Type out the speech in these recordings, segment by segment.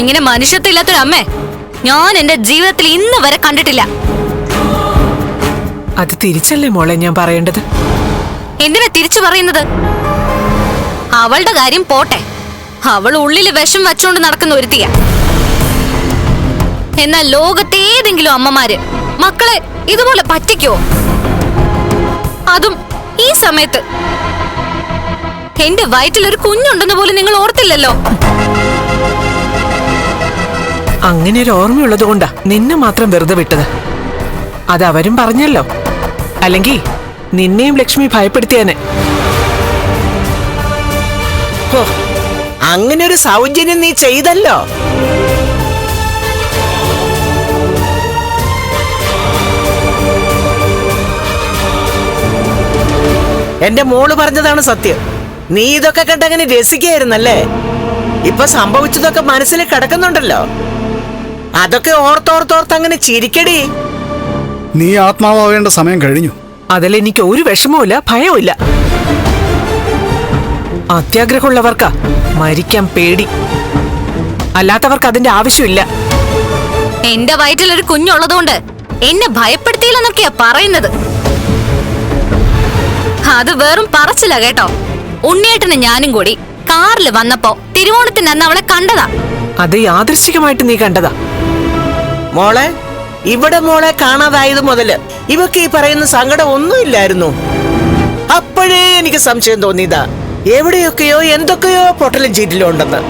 ഇങ്ങനെ മനുഷ്യത്വമില്ലാത്തൊരു അമ്മേ ഞാൻ എന്റെ ജീവിതത്തിൽ ഇന്ന് വരെ കണ്ടിട്ടില്ല. അത് തിരിച്ചല്ലേ മോളെ ഞാൻ പറയേണ്ടത്? എന്തിനാ തിരിച്ചു പറയുന്നത്? അവളുടെ കാര്യം പോട്ടെ. അവൾ ഉള്ളിൽ വിഷം വെച്ചോണ്ട് നടക്കുന്ന ഒരുത്തിയ. എന്നാൽ ലോകത്തേതെങ്കിലും അമ്മമാര് മക്കളെ ഇതുപോലെ പറ്റിക്കോ? അതും ഈ സമയത്ത്. എന്റെ വയറ്റിൽ ഒരു കുഞ്ഞുണ്ടെന്ന് പോലും നിങ്ങൾ ഓർത്തില്ലല്ലോ? അങ്ങനെ ഒരു ഓർമ്മയുള്ളത് കൊണ്ടാ നിന്നെ മാത്രം വെറുതെ വിട്ടത്. അത് അവരും പറഞ്ഞല്ലോ. അല്ലെങ്കിൽ നിന്നെയും ലക്ഷ്മി ഭയപ്പെടുത്തിയാനെ. അങ്ങനെ ഒരു സൗജന്യം നീ ചെയ്തല്ലോ. എന്റെ മോൾ പറഞ്ഞതാണ് സത്യം. നീ ഇതൊക്കെ കണ്ടങ്ങനെ രസിക്കായിരുന്നല്ലേ? ഇപ്പൊ സംഭവിച്ചതൊക്കെ മനസ്സിൽ കിടക്കുന്നുണ്ടല്ലോ. അതൊക്കെ ഓർത്തോർത്തോർത്ത് അങ്ങനെ ചിരിക്കടി. നീ ആത്മാവേണ്ട സമയം കഴിഞ്ഞു. അതിൽ എനിക്ക് ഒരു വിഷമവുമില്ല ഭയവുമില്ല. അത്യാഗ്രഹമുള്ളവർക്കാ മരിക്കാൻ പേടി. അല്ലാത്തവർക്ക് അതിന്റെ ആവശ്യമില്ല. എന്റെ വയറ്റിൽ ഒരു കുഞ്ഞുള്ളതുകൊണ്ട് എന്നെ ഭയപ്പെടുത്തിയില്ലെന്നൊക്കെയാ പറയുന്നത്. അത് വെറും പറച്ചില്ല കേട്ടോ. ഉണ്ണിയേട്ടന് ഞാനും കൂടി കാറിൽ വന്നപ്പോ തിരുവോണത്തിന് അന്ന് അവളെ കണ്ടതാ. അത് യാദൃശികമായിട്ട് നീ കണ്ടതാ. മോളെ ഇവിടെ മോളെ കാണാതായത് മുതൽ ഇവക്ക് ഈ പറയുന്ന സങ്കടം ഒന്നുമില്ലായിരുന്നു. അപ്പോഴേ എനിക്ക് സംശയം തോന്നിയതാ എവിടെയൊക്കെയോ എന്തൊക്കെയോ പൊട്ടലും ചീറ്റിലും ഉണ്ടെന്ന്.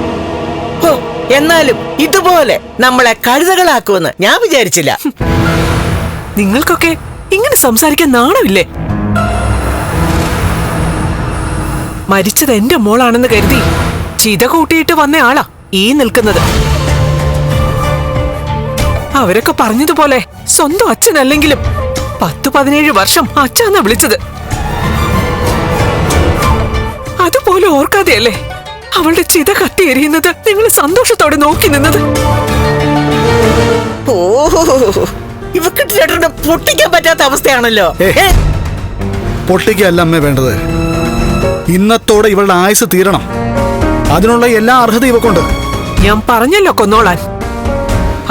എന്നാലും ഇതുപോലെ നമ്മളെ കഴുതകളാക്കുമെന്ന് ഞാൻ വിചാരിച്ചില്ല. നിങ്ങൾക്കൊക്കെ ഇങ്ങനെ സംസാരിക്കാൻ നാണമില്ലേ? മരിച്ചത് എന്റെ മോളാണെന്ന് കരുതി ചിത കൂട്ടിയിട്ട് വന്ന ആളാ ഈ നിൽക്കുന്നത്. അവരൊക്കെ പറഞ്ഞതുപോലെ സ്വന്തം അച്ഛനല്ലെങ്കിലും പത്ത് പതിനേഴ് വർഷം അച്ഛനാ വിളിച്ചത്. അതുപോലെ ഓർക്കാതെയല്ലേ അവളുടെ ചിത കത്തി എരിയുന്നത് നിങ്ങൾ സന്തോഷത്തോടെ നോക്കി നിന്നത്? ഇവക്ക് ചേട്ടനെ പൊട്ടിക്കാൻ പറ്റാത്ത അവസ്ഥയാണല്ലോ? പൊട്ടിക്കല്ല അമ്മേ വേണ്ടത്. ഇന്നത്തോടെ ഇവളുടെ ആയുസ് തീരണം. അതിനുള്ള എല്ലാ അർഹത ഇവക്കുണ്ട്. ഞാൻ പറഞ്ഞല്ലോ കൊന്നോളാൻ.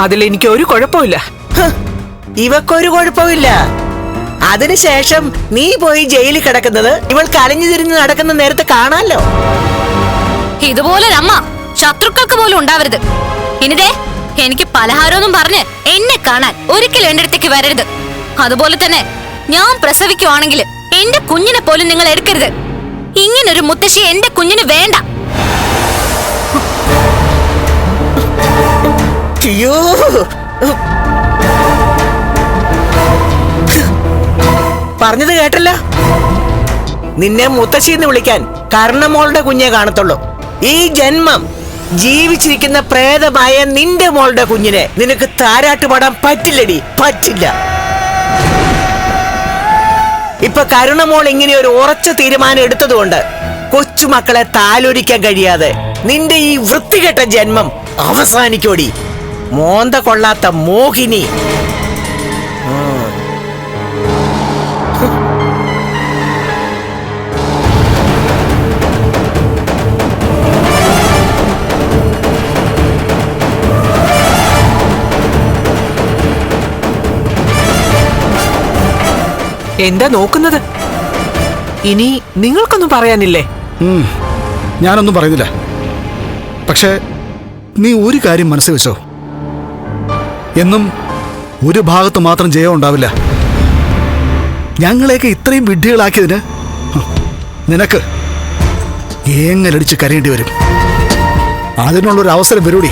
അതിലെനിക്ക് ഒരു കുഴപ്പമില്ല ഇവക്കൊരു കുഴപ്പമില്ല അതിനുശേഷം നീ പോയി ജയിലിൽ കിടക്കുന്നത് ഇവൾ കലഞ്ഞു തിരിഞ്ഞ് നടക്കുന്ന നേരത്തെ കാണാലോ? ഇതുപോലൊരമ്മ ശത്രുക്കൾക്ക് പോലും ഉണ്ടാവരുത്. ഇനിതേ എനിക്ക് പലഹാരമൊന്നും പറഞ്ഞ് എന്നെ കാണാൻ ഒരിക്കലും എന്റെ അടുത്തേക്ക് വരരുത്. അതുപോലെ തന്നെ ഞാൻ പ്രസവിക്കുവാണെങ്കിൽ എന്റെ കുഞ്ഞിനെ പോലും നിങ്ങൾ എടുക്കരുത്. ഇങ്ങനൊരു മുത്തശ്ശി എന്റെ കുഞ്ഞിന് വേണ്ട. അയ്യോ. പറഞ്ഞത് കേട്ടല്ല. നിന്നെ മുത്തശ്ശിന്ന് വിളിക്കാൻ കർണമോളുടെ കുഞ്ഞെ കാണത്തുള്ളൂ. ഈ ജന്മം ജീവിച്ചിരിക്കുന്ന പ്രേതമായ നിന്റെ മോളുടെ കുഞ്ഞിനെ നിനക്ക് താരാട്ടുപാടാൻ പറ്റില്ലടി. പറ്റില്ല. ഇപ്പൊ കരുണമോൾ ഇങ്ങനെ ഒരു ഉറച്ച തീരുമാനം എടുത്തതുകൊണ്ട് കൊച്ചുമക്കളെ താലോലിക്കാൻ കഴിയാതെ നിന്റെ ഈ വൃത്തികെട്ട ജന്മം അവസാനിക്കോടി. മോന്ത കൊള്ളാത്ത മോഹിനി. എന്താ നോക്കുന്നത്? ഇനി നിങ്ങൾക്കൊന്നും പറയാനില്ലേ? ഞാനൊന്നും പറയുന്നില്ല. പക്ഷേ നീ ഒരു കാര്യം മനസ്സിൽ വെച്ചോ. എന്നും ഒരു ഭാഗത്ത് മാത്രം ജയം ഉണ്ടാവില്ല. ഞങ്ങളെയൊക്കെ ഇത്രയും വിഡ്ഢികളാക്കിയതിന് നിനക്ക് ഏങ്ങലടിച്ച് കരയേണ്ടി വരും. അതിനുള്ളൊരു അവസരം വരൂടി.